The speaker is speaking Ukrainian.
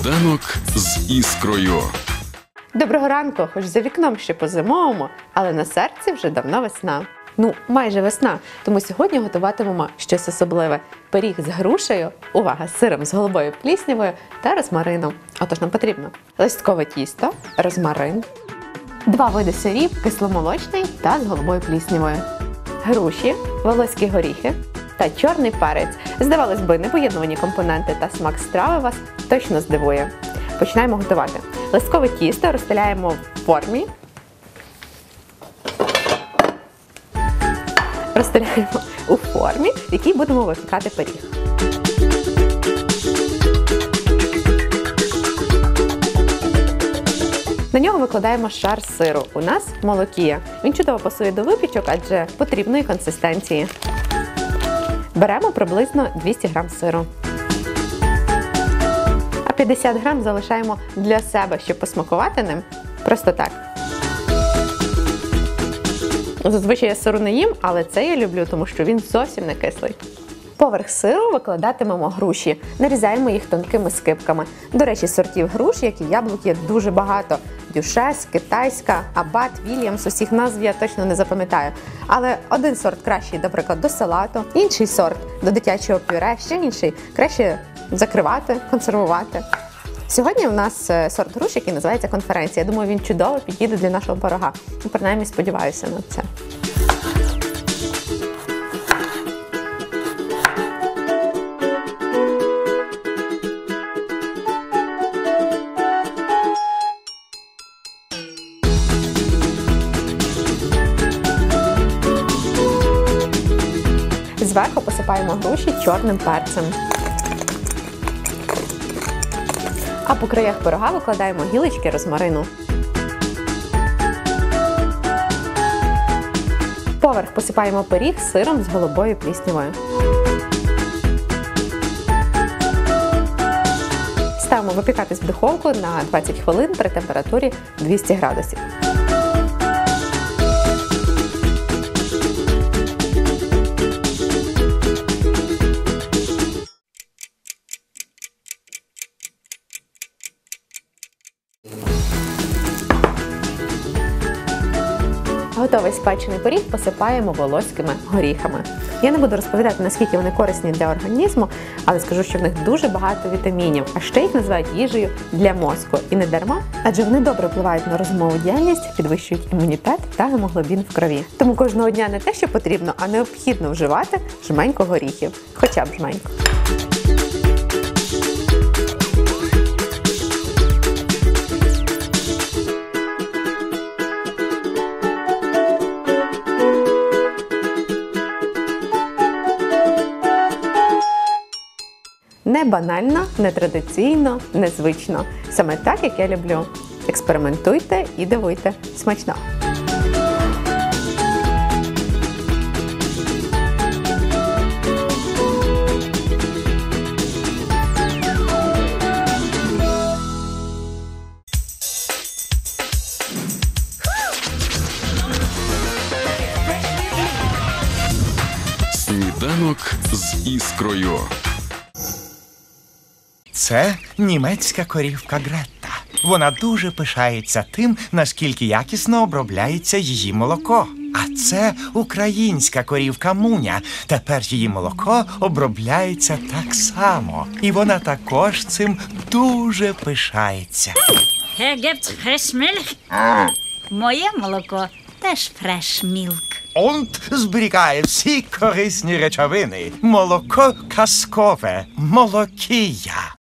Сніданок з іскрою. Доброго ранку, хоч за вікном ще по-зимовому, але на серці вже давно весна. Ну, майже весна. Тому сьогодні готуватимемо щось особливе: пиріг з грушею, увага, з сиром з голубою пліснявою та розмарином. Отож нам потрібно листкове тісто, розмарин, два види сирів, кисломолочний та з голубою пліснявою, груші, волоські горіхи та чорний перець. Здавалось би, непоєднувані компоненти та смак страви вас точно здивує. Починаємо готувати. Листкове тісто розстеляємо в формі. Розстеляємо у формі, в якій будемо випікати пиріг. На нього викладаємо шар сиру. У нас молокія. Він чудово пасує до випічок, адже потрібної консистенції. Беремо приблизно 200 грам сиру. А 50 грам залишаємо для себе, щоб посмакувати ним. Просто так. Зазвичай я сиру не їм, але це я люблю, тому що він зовсім не кислий. Поверх сиру викладатимемо груші, нарізаємо їх тонкими скибками. До речі, сортів груш, як і яблук, є дуже багато. Дюшес, китайська, абат, Вільямс, усіх назв я точно не запам'ятаю. Але один сорт кращий, наприклад, до салату, інший сорт до дитячого пюре, ще інший краще закривати, консервувати. Сьогодні у нас е, сорт груш, який називається конференція. Я думаю, він чудово підійде для нашого пирога. Ну, принаймні сподіваюся на це. Зверху посипаємо груші чорним перцем. А по краях пирога викладаємо гілочки розмарину. Поверх посипаємо пиріг сиром з голубою пліснявою. Ставимо випікатись в духовку на 20 хвилин при температурі 200 градусів. Готовий спечений пиріг посипаємо волоськими горіхами. Я не буду розповідати, наскільки вони корисні для організму, але скажу, що в них дуже багато вітамінів, а ще їх називають їжею для мозку. І не дарма, адже вони добре впливають на розумову діяльність, підвищують імунітет та гемоглобін в крові. Тому кожного дня не те, що потрібно, а необхідно вживати жменько горіхів, хоча б жменько. Не банально, не традиційно, незвично. Саме так, як я люблю. Експериментуйте і дивуйте. Смачно! Сніданок з іскрою. Це німецька корівка Гретта. Вона дуже пишається тим, наскільки якісно обробляється її молоко. А це українська корівка Муня. Тепер її молоко обробляється так само. І вона також цим дуже пишається. Моє молоко теж фрешмілк. Онт зберігає всі корисні речовини. Молоко казкове, молокія.